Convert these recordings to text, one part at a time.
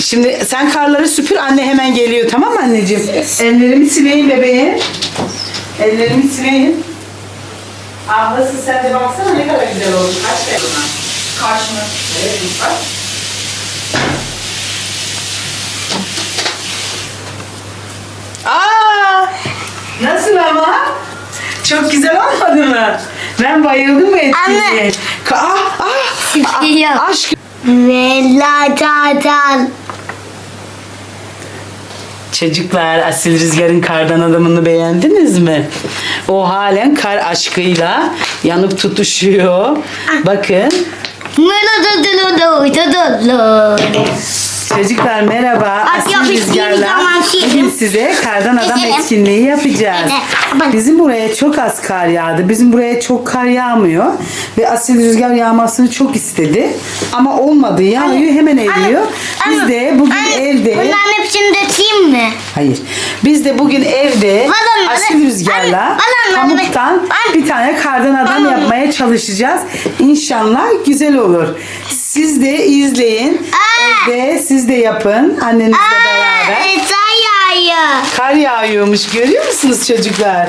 Şimdi sen karları süpür anne hemen geliyor tamam mı anneciğim? Ellerimi sileyim bebeğim. Ellerimi sileyim. Ablası sen de baksana ne kadar güzel oldu. Kaç kere buna? Karşıma. Evet bak. Aa! Nasıl ama? Çok güzel olmadı mı? Ben bayıldım bu etkinliğe. Anne. Ka- Ah, ah, ah, aşk. Veladadan. Çocuklar Asil Rüzgar'ın kardan adamını beğendiniz mi? O halen kar aşkıyla yanıp tutuşuyor. Bakın. Çocuklar merhaba. Bak, Asil yapıştığım Rüzgar'la zaman bugün şeyim. size kardan adam Şeyim. etkinliği yapacağız. Evet, bak. Bizim buraya çok az kar yağdı. Bizim buraya çok kar yağmıyor. Ve Asil Rüzgar yağmasını çok istedi. Ama olmadı. Yağıyor hemen eriyor. Biz de bugün evde... Bunların hepsini dökeyim mi? Hayır. Biz de bugün evde Balonları- asil rüzgarla balonları- pamuktan bir tane kardan adam yapmaya çalışacağız. İnşallah güzel olur. Siz de izleyin. Aa. Evde siz de yapın annenizle beraber. Sen yağıyor. Kar yağıyormuş görüyor musunuz çocuklar?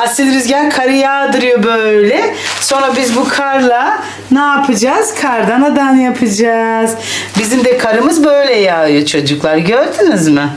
Asil rüzgar karı yağdırıyor böyle. Sonra biz bu karla ne yapacağız? Kardan adam yapacağız. Bizim de karımız böyle yağıyor çocuklar. Gördünüz mü?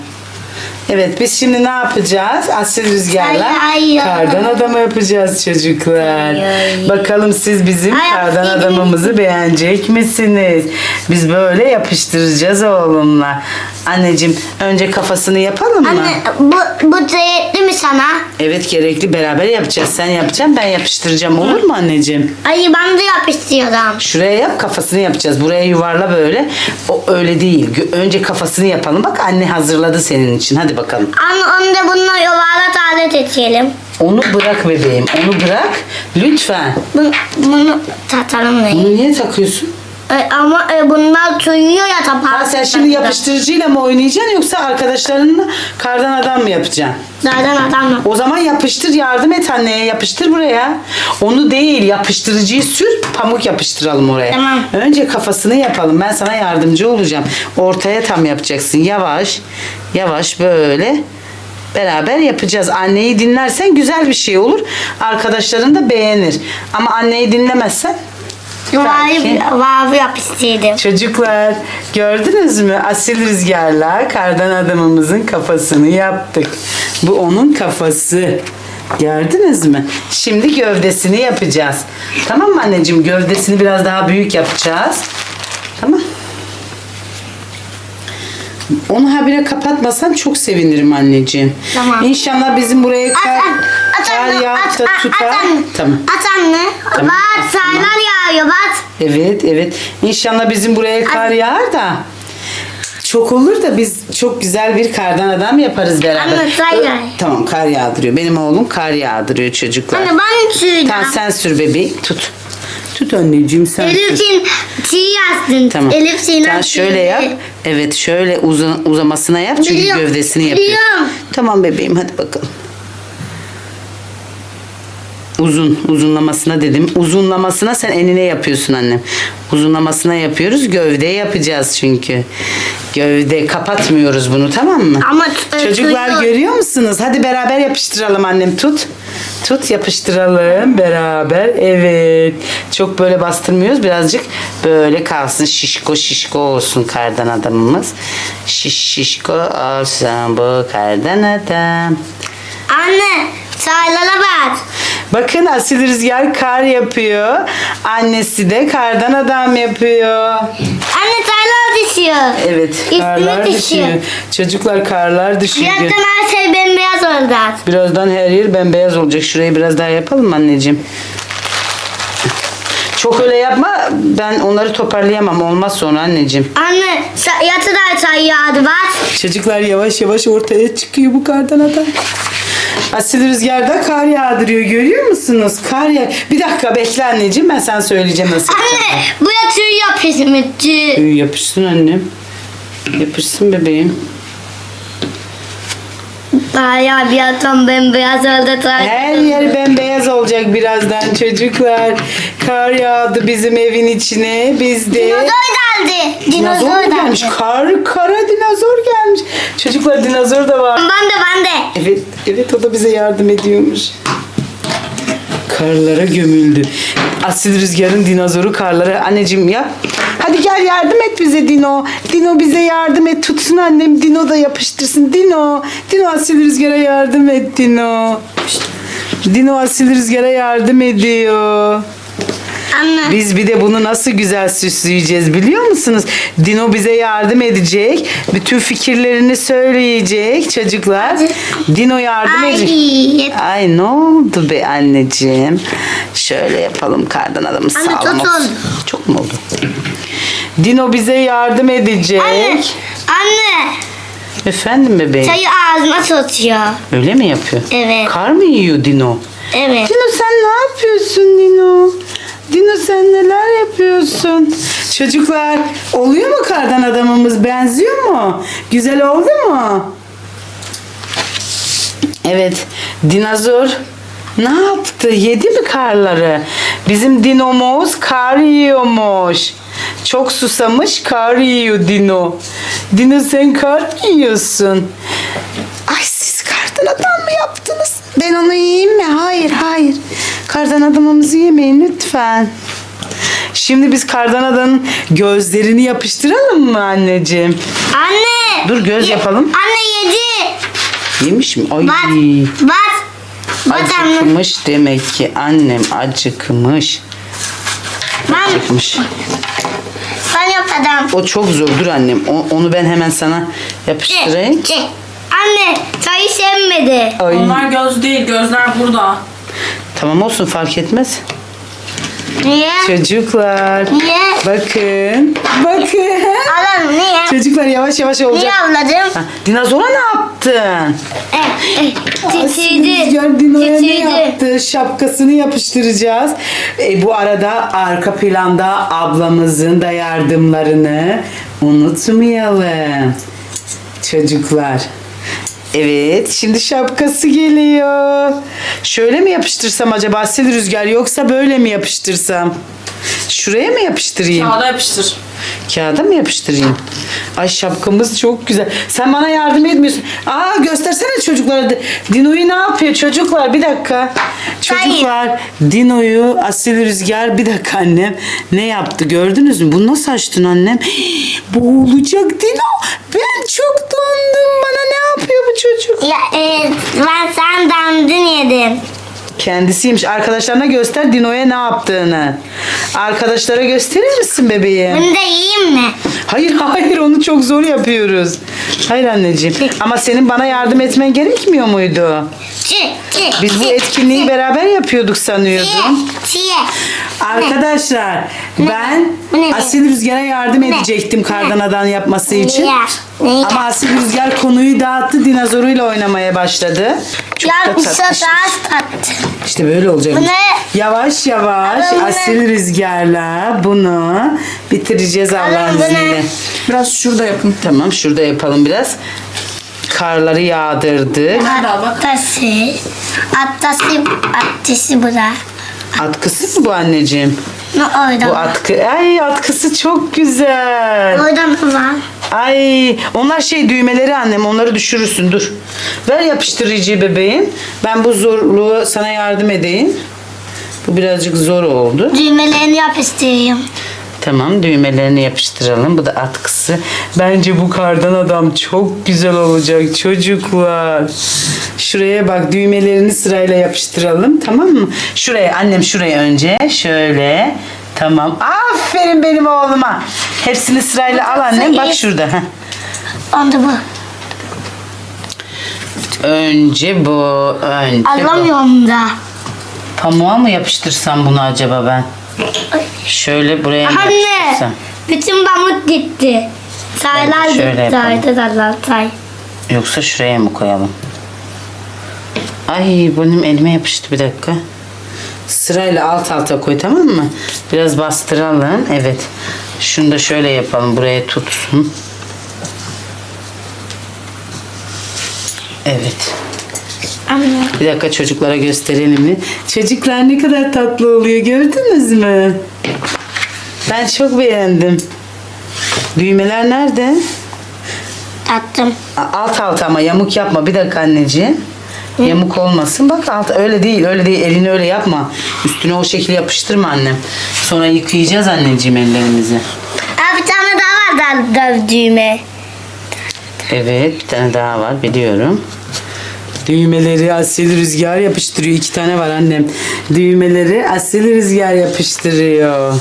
Evet biz şimdi ne yapacağız? Asil rüzgarla Ay, ay, kardan adamı yapacağız çocuklar. Ay, ay. Bakalım siz bizim Ay, kardan ay. adamımızı beğenecek misiniz? Biz böyle yapıştıracağız oğlumla. Anneciğim önce kafasını yapalım mı? Anne bu, bu zeytli mi sana? Evet gerekli beraber yapacağız. Sen yapacaksın ben yapıştıracağım olur mu anneciğim? Ay ben de yap istiyorum. Şuraya yap kafasını yapacağız. Buraya yuvarla böyle. O öyle değil. Önce kafasını yapalım. Bak anne hazırladı senin için. Hadi bakalım. Anne onu da bununla yuvarlak alet edelim. Onu bırak bebeğim. Onu bırak. Lütfen. Bunu, bunu tatalım ne? Bunu niye takıyorsun? E, ama e, bunlar tuyuyor ya tapağı. Ha, sen şimdi yapıştırıcıyla mı oynayacaksın yoksa arkadaşlarınla kardan adam mı yapacaksın? Zaten adamla. O zaman yapıştır yardım et anneye yapıştır buraya. Onu değil yapıştırıcıyı sür pamuk yapıştıralım oraya. Tamam. Önce kafasını yapalım ben sana yardımcı olacağım. Ortaya tam yapacaksın yavaş yavaş böyle beraber yapacağız. Anneyi dinlersen güzel bir şey olur. Arkadaşların da beğenir. Ama anneyi dinlemezsen Mavi, mavi yap istedim. Çocuklar gördünüz mü? Asil rüzgarla kardan adamımızın kafasını yaptık. Bu onun kafası. Gördünüz mü? Şimdi gövdesini yapacağız. Tamam mı anneciğim? Gövdesini biraz daha büyük yapacağız. Tamam. Onu habire kapatmasan çok sevinirim anneciğim. Tamam. İnşallah bizim buraya kar, At, at, kar yağıp at, da at, tutar. at anne. Tamam. At anne. Tamam, Bak at, sayılar yağıyor bak. Evet evet. İnşallah bizim buraya kar yağar da çok olur da biz çok güzel bir kardan adam yaparız beraber. Anne, kar yağ. Tamam kar yağdırıyor. Benim oğlum kar yağdırıyor çocuklar. Anne ben süreceğim. Tamam sen sür bebeğim. Tut. Tut anneciğim sen sür. Elif'in çiğ yazsın. Tamam. Elif Sinem Tamam, şöyle yap. Evet şöyle uzun, uzamasına yap çünkü Biliyorum, gövdesini yapıyor. biliyorum. Tamam bebeğim hadi bakalım. Uzun, uzunlamasına dedim. Uzunlamasına sen enine yapıyorsun annem. Uzunlamasına yapıyoruz. Gövde yapacağız çünkü. Gövde kapatmıyoruz bunu tamam mı? Ama e, Çocuklar suyu- görüyor musunuz? Hadi beraber yapıştıralım annem. Tut. Tut yapıştıralım beraber. Evet. Çok böyle bastırmıyoruz. Birazcık böyle kalsın. Şişko şişko olsun kardan adamımız. Şiş şişko olsun bu kardan adam. Anne sayılara bak. Bakın Asil Rüzgar kar yapıyor. Annesi de kardan adam yapıyor. Anne sayılar düşüyor. Evet Üstüne karlar düşüyor. düşüyor. Çocuklar karlar düşüyor. Birazdan her şey bembeyaz olacak. Birazdan her yer bembeyaz olacak. Şurayı biraz daha yapalım mı anneciğim? Çok öyle yapma. Ben onları toparlayamam. Olmaz sonra anneciğim. Anne yatı da sayıyordu bak. Çocuklar yavaş yavaş ortaya çıkıyor bu kardan adam. Asil rüzgarda kar yağdırıyor. Görüyor musunuz? Kar yağ... Bir dakika bekle anneciğim. Ben sana söyleyeceğim nasıl yapacağım. Anne bu yatıyı yapıyorsun tüy. Tüy yapışsın annem. Yapışsın bebeğim. Bayağı bir atom bembeyaz oldu. Her yer bembeyaz olacak birazdan çocuklar. Kar yağdı bizim evin içine. Biz de Dinozor geldi. Dinozor Dinozor gelmiş? geldi. Kar, kara dinozor gelmiş. Çocuklar dinozor da var. Ben de ben de. Evet, evet o da bize yardım ediyormuş. Karlara gömüldü. Asil rüzgarın dinozoru karlara. Anneciğim yap. Hadi gel yardım et bize Dino. Dino bize yardım et. Tutsun annem. Dino da yapıştırsın. Dino. Dino asil rüzgara yardım et Dino. Dino asil rüzgara yardım ediyor. Anne. Biz bir de bunu nasıl güzel süsleyeceğiz biliyor musunuz? Dino bize yardım edecek. Bütün fikirlerini söyleyecek çocuklar. Dino yardım edecek. Ay. Ay ne oldu be anneciğim? Şöyle yapalım kardan adamı Anne, sağlam çok olsun. oldu. Çok mu oldu? Dino bize yardım edecek. Anne. Anne. Efendim bebeğim? Çayı ağzına sokuyor. Öyle mi yapıyor? Evet. Kar mı yiyor Dino? Evet. Dino sen ne yapıyorsun Dino? Dino sen neler yapıyorsun? Çocuklar oluyor mu kardan adamımız? Benziyor mu? Güzel oldu mu? Evet. Dinozor ne yaptı? Yedi mi karları? Bizim dinomuz kar yiyormuş. Çok susamış kar yiyor Dino. Dino sen kar yiyorsun? Ay siz kardan adam mı yaptınız? Ben onu yiyeyim mi? Hayır hayır. Kardan adamımızı yemeyin lütfen. Şimdi biz kardan adamın gözlerini yapıştıralım mı anneciğim? Anne. Dur göz Ye- yapalım. Anne yedi. Yemiş mi? Ay. Bak. Bak. Bak anne. Acıkmış demek ki annem acıkmış. Ben, Acıkmış. ben yapadım. O çok zor. Dur annem. O- onu ben hemen sana yapıştırayım. Anne çayı sevmedi. Ay. Onlar göz değil, gözler burada. Tamam olsun fark etmez. Niye? Çocuklar. Niye? Bakın. Bakın. Alalım niye? Çocuklar yavaş yavaş olacak. Niye avladım? Ha, dinozora ne yaptın? Eh, eh, Titredi. Rüzgar Dino'ya ne yaptı? Şapkasını yapıştıracağız. E, bu arada arka planda ablamızın da yardımlarını unutmayalım. Çocuklar. Evet, şimdi şapkası geliyor. Şöyle mi yapıştırsam acaba sil rüzgar yoksa böyle mi yapıştırsam? Şuraya mı yapıştırayım? Kağıda yapıştır. Kağıda mı yapıştırayım? Ay şapkamız çok güzel. Sen bana yardım etmiyorsun. Aa göstersene çocuklara. Dino'yu ne yapıyor çocuklar? Bir dakika. Çocuklar Dino'yu Asil Rüzgar bir dakika annem. Ne yaptı gördünüz mü? Bunu nasıl açtın annem? Hii, Boğulacak Dino. Ben çok dondum. Bana ne yapıyor bu çocuk? Ya, e, ben sen dandın yedim. Kendisiymiş. Arkadaşlarına göster Dino'ya ne yaptığını. Arkadaşlara gösterir misin bebeğim? Bunu da yiyeyim mi? Hayır hayır onu çok zor yapıyoruz. Hayır anneciğim. Ama senin bana yardım etmen gerekmiyor muydu? Biz bu etkinliği beraber yapıyorduk sanıyordum. Arkadaşlar ben? Asil Rüzgar'a yardım edecektim kardan yapması için. Ama Asil Rüzgar konuyu dağıttı dinozoruyla oynamaya başladı. Çok Ya da tatlı. İşte böyle olacak. Yavaş yavaş asil rüzgarla bunu bitireceğiz Allah'ın izniyle. Biraz şurada yapın. Tamam şurada yapalım biraz. Karları yağdırdık. Nerede al bak. Atası. Atası. Atkısı mı bu anneciğim? Ne orada Bu var? atkı. Ay atkısı çok güzel. Orada mı var? Ay onlar şey düğmeleri annem onları düşürürsün dur. Ver yapıştırıcıyı bebeğim. Ben bu zorluğu sana yardım edeyim. Bu birazcık zor oldu. Düğmelerini yapıştırayım. Tamam düğmelerini yapıştıralım. Bu da atkısı. Bence bu kardan adam çok güzel olacak çocuklar. Şuraya bak düğmelerini sırayla yapıştıralım tamam mı? Şuraya annem şuraya önce şöyle. Tamam. Aferin benim oğluma. Hepsini sırayla al annem. Bak şurada. heh. Onda bu. Önce bu. Önce bu. Alamıyorum da. Pamuğa mı yapıştırsam bunu acaba ben? Şöyle buraya Anne. yapıştırsam? Bütün pamuk gitti. Saylar Ben şöyle gitti. yapalım. Say. Yoksa şuraya mı koyalım? Ay benim elime yapıştı bir dakika. Sırayla alt alta koy tamam mı? Biraz bastıralım. Evet. Şunu da şöyle yapalım. Buraya tutsun. Evet. Anne. Bir dakika çocuklara gösterelim mi? Çocuklar ne kadar tatlı oluyor gördünüz mü? Ben çok beğendim. Düğmeler nerede? Attım. Alt alta ama yamuk yapma. Bir dakika anneciğim. Yamuk olmasın. Bak alt öyle değil öyle değil. Elini öyle yapma. Üstüne o şekil yapıştırma annem. Sonra yıkayacağız anneciğim ellerimizi. Aa, bir tane daha var dövdüğüme. Evet bir tane daha var biliyorum. Düğmeleri Asil Rüzgar yapıştırıyor. İki tane var annem. Düğmeleri Asil Rüzgar yapıştırıyor.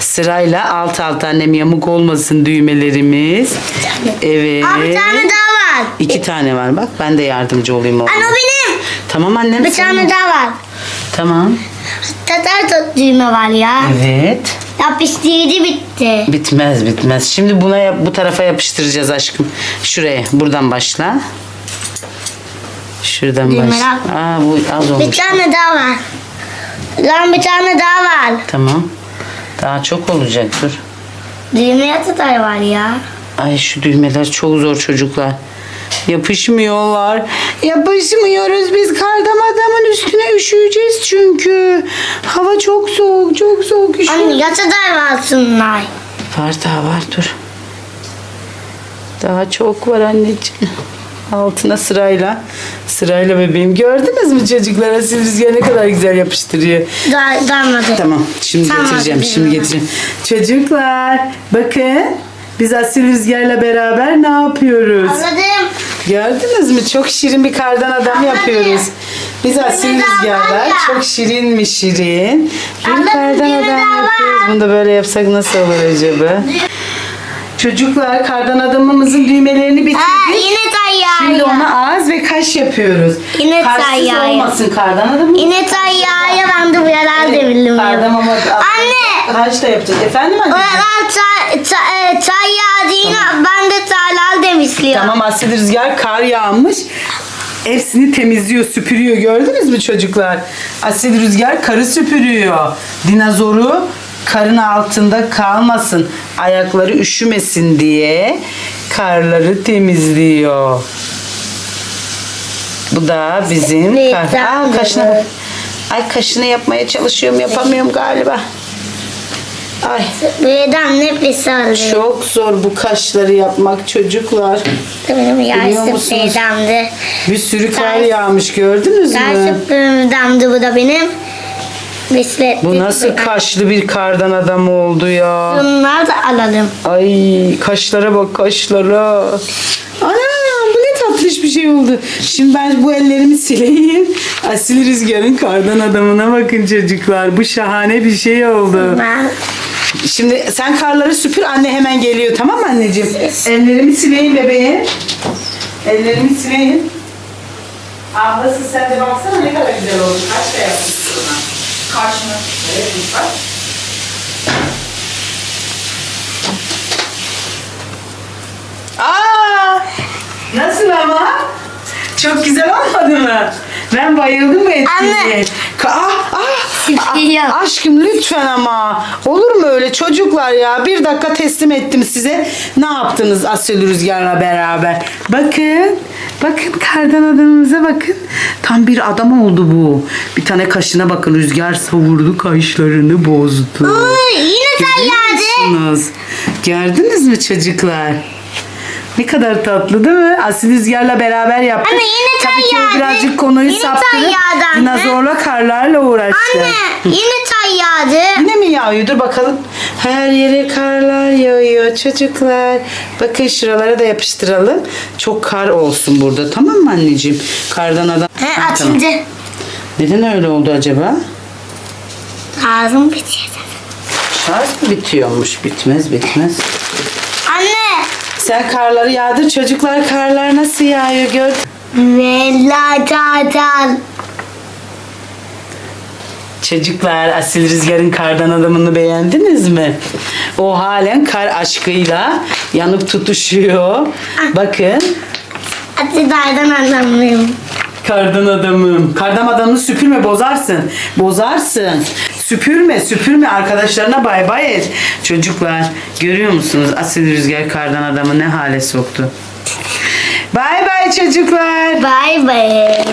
Sırayla alt alta annem yamuk olmasın düğmelerimiz. Evet. Aa, bir tane daha var. İki tane var bak. Ben de yardımcı olayım oğlum. Anne o benim. Tamam annem. Bir sen- tane daha var. Tamam. Tatar düğme var ya. Evet. Yapıştırıcı bitti. Bitmez bitmez. Şimdi buna yap, bu tarafa yapıştıracağız aşkım. Şuraya. Buradan başla. Şuradan Düğmeler. başla. Aa bu az Bir olmuş. tane daha var. Lan bir tane daha var. Tamam. Daha çok olacak dur. Düğmeye tutar var ya. Ay şu düğmeler çok zor çocuklar. Yapışmıyorlar. Yapışmıyoruz biz kardam adamın üstüne üşüyeceğiz çünkü. Hava çok soğuk, çok soğuk üşüyor. Anne yatatar var şunlar. Var daha var dur. Daha çok var anneciğim. Altına sırayla. Sırayla bebeğim. Gördünüz mü çocuklar? Asil Rüzgar ne kadar güzel yapıştırıyor. Daha dalmadı. Tamam şimdi Tamam, getireceğim. Şimdi bakalım. getireceğim. Çocuklar bakın. Biz Asil Rüzgar'la beraber ne yapıyoruz? Anladım. Gördünüz mü? Çok şirin bir kardan adam yapıyoruz. Biz Asil var ya. çok şirin mi şirin? Bir Anladım, kardan adam var. yapıyoruz. Bunu da böyle yapsak nasıl olur acaba? Çocuklar kardan adamımızın düğmelerini bitirdik. Aa, yine tayyare. Şimdi ona ağız ve kaş yapıyoruz. Yine Kaşsız tayyare. olmasın kardan adamı. Yine tayyare ben de bu yalar devirdim. Kardan ama Anne. Kaş da yapacağız. Efendim anne? Oralar çay, çay, e, çay yağdığını ben de çaylar demişliyor. Tamam Asil Rüzgar kar yağmış. Hepsini temizliyor, süpürüyor. Gördünüz mü çocuklar? Asil Rüzgar karı süpürüyor. Dinozoru karın altında kalmasın. Ayakları üşümesin diye karları temizliyor. Bu da bizim Evet, kar. Aa, bak. Ay kaşını yapmaya çalışıyorum. Yapamıyorum galiba. Ay. Buradan nefes aldım. Çok zor bu kaşları yapmak çocuklar. Benim musunuz? bedamdı. Bir sürü kar yağmış gördünüz mü? Yarısı bedamdı bu da benim. Bisiklet. Bu nasıl kaşlı bir kardan adam oldu ya. Bunlar da alalım. Ay kaşlara bak kaşlara. Ana bu ne tatlış bir şey oldu. Şimdi ben bu ellerimi sileyim. Asil Rüzgar'ın kardan adamına bakın çocuklar. Bu şahane bir şey oldu. Ben Şimdi sen karları süpür anne hemen geliyor tamam mı anneciğim? Ellerimi sileyim bebeğim. Ellerimi sileyim. Ablası sen de baksana ne kadar güzel oldu. Kaç da yapmışsın Evet bak. Aa! Nasıl ama? Çok güzel olmadı mı? Ben bayıldım bu etkinliğe. Anne. Ka- ah, ah, Süpürüyor. ah, aşkım lütfen ama. Olur mu öyle çocuklar ya? Bir dakika teslim ettim size. Ne yaptınız Asyol Rüzgar'la beraber? Bakın. Bakın kardan adamımıza bakın. Tam bir adam oldu bu. Bir tane kaşına bakın. Rüzgar savurdu kaşlarını bozdu. Uy, yine tayyade. Görüyorsunuz. Gördünüz mü çocuklar? Ne kadar tatlı değil mi? Asil Rüzgar'la beraber yaptık. Anne, yine Tabii ki o birazcık konuyu Yine saptırıp anne. dinozorla karlarla uğraştı. Anne yine tayyade. Yine mi yağıyor? Dur bakalım. Her yere karlar yağıyor çocuklar. Bakın şuralara da yapıştıralım. Çok kar olsun burada. Tamam mı anneciğim? Kardan adam. He Ha, tamam. açıldı. Neden öyle oldu acaba? Ağzım bitiyor. Şarj mı bitiyormuş? Bitmez bitmez. Sen karları yağdır. Çocuklar karlar nasıl yağıyor gör. Vella tatal. Çocuklar Asil Rüzgar'ın kardan adamını beğendiniz mi? O halen kar aşkıyla yanıp tutuşuyor. Bakın Atidardan anlamıyorum. kardan adamım. Kardan adamını süpürme bozarsın. Bozarsın. Süpürme süpürme arkadaşlarına bay bay et. Çocuklar görüyor musunuz Asil Rüzgar kardan adamı ne hale soktu. Bay bay çocuklar. Bay bay.